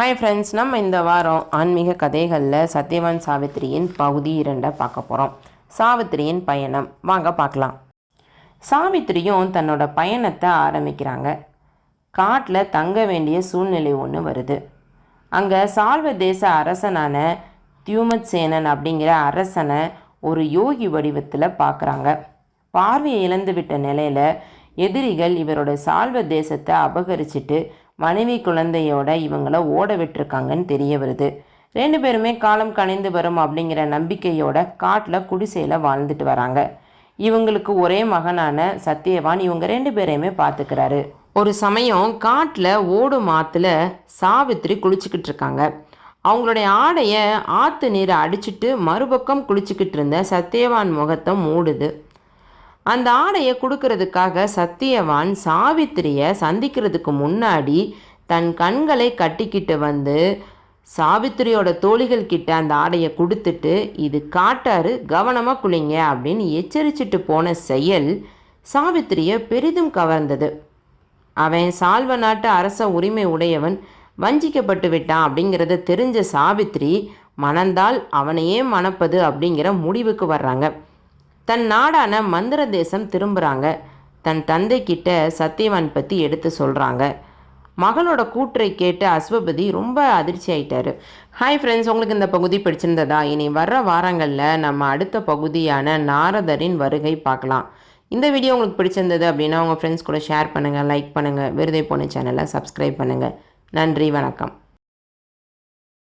Hi friends நம்ம இந்த வாரம் ஆன்மீக கதைகளில் சத்யவான் சாவித்திரியின் பகுதி இரண்டை பார்க்க போகிறோம் சாவித்திரியின் பயணம். வாங்க பார்க்கலாம். சாவித்திரியும் தன்னோட பயணத்தை ஆரம்பிக்கிறாங்க. காட்டில் தங்க வேண்டிய சூழ்நிலை ஒன்று வருது. அங்கே சால்வ தேச அரசனான தியூமத் சேனன் அப்படிங்கிற அரசனை ஒரு யோகி வடிவத்தில் பார்க்குறாங்க பார்வையை இழந்து விட்ட நிலையில் எதிரிகள் இவரோட சால்வ தேசத்தை அபகரிச்சிட்டு மனைவி குழந்தையோட இவங்கள ஓட விட்டுருக்காங்கன்னு தெரிய வருது. ரெண்டு பேருமே காலம் கணிந்து வரும் அப்படிங்கிற நம்பிக்கையோட காட்டில் குடிசையில் வாழ்ந்துட்டு வராங்க. இவங்களுக்கு ஒரே மகனான சத்யவான் இவங்க ரெண்டு பேரையுமே பார்த்துக்கிறாரு ஒரு சமயம் காட்டில் ஓடும் ஆற்றுல சாவித்திரி குளிச்சுக்கிட்டு இருக்காங்க. அவங்களுடைய ஆடையை ஆற்று நீரை அடிச்சிட்டு மறுபக்கம் குளிச்சுக்கிட்டு இருந்த சத்யவான் முகத்தை மூடுது. அந்த ஆடையை கொடுக்கறதுக்காக சத்தியவான் சாவித்திரியை சந்திக்கிறதுக்கு முன்னாடி தன் கண்களை கட்டிக்கிட்டு வந்து சாவித்திரியோட தோழிகள் கிட்ட அந்த ஆடையை கொடுத்துட்டு இது காட்டாரு கவனமாக குளிங்க அப்படின்னு எச்சரிச்சிட்டு போன செயல் சாவித்திரியை பெரிதும் கவர்ந்தது. அவன் சால்வ நாட்டு அரச உரிமை உடையவன் வஞ்சிக்கப்பட்டு விட்டான் அப்படிங்கிறத தெரிஞ்ச சாவித்திரி மணந்தால் அவனையே மணப்பது அப்படிங்கிற முடிவுக்கு வர்றாங்க. தன் நாடான மந்திர தேசம் திரும்புகிறாங்க தன் தந்தை கிட்ட சத்தியவான் பற்றி எடுத்து சொல்கிறாங்க மகளோட கூற்றை கேட்டு அஸ்வபதி ரொம்ப அதிர்ச்சி ஆயிட்டாரு. ஹாய் ஃப்ரெண்ட்ஸ் உங்களுக்கு இந்த பகுதி பிடிச்சிருந்ததா? இனி வர்ற வாரங்களில் நம்ம அடுத்த பகுதியான நாரதரின் வருகை பார்க்கலாம். இந்த வீடியோ உங்களுக்கு பிடிச்சிருந்தது அப்படின்னா உங்கள் ஃப்ரெண்ட்ஸ் கூட ஷேர் பண்ணுங்கள் லைக் பண்ணுங்கள் விருதை போன சேனலை சப்ஸ்கிரைப் பண்ணுங்கள் நன்றி வணக்கம்.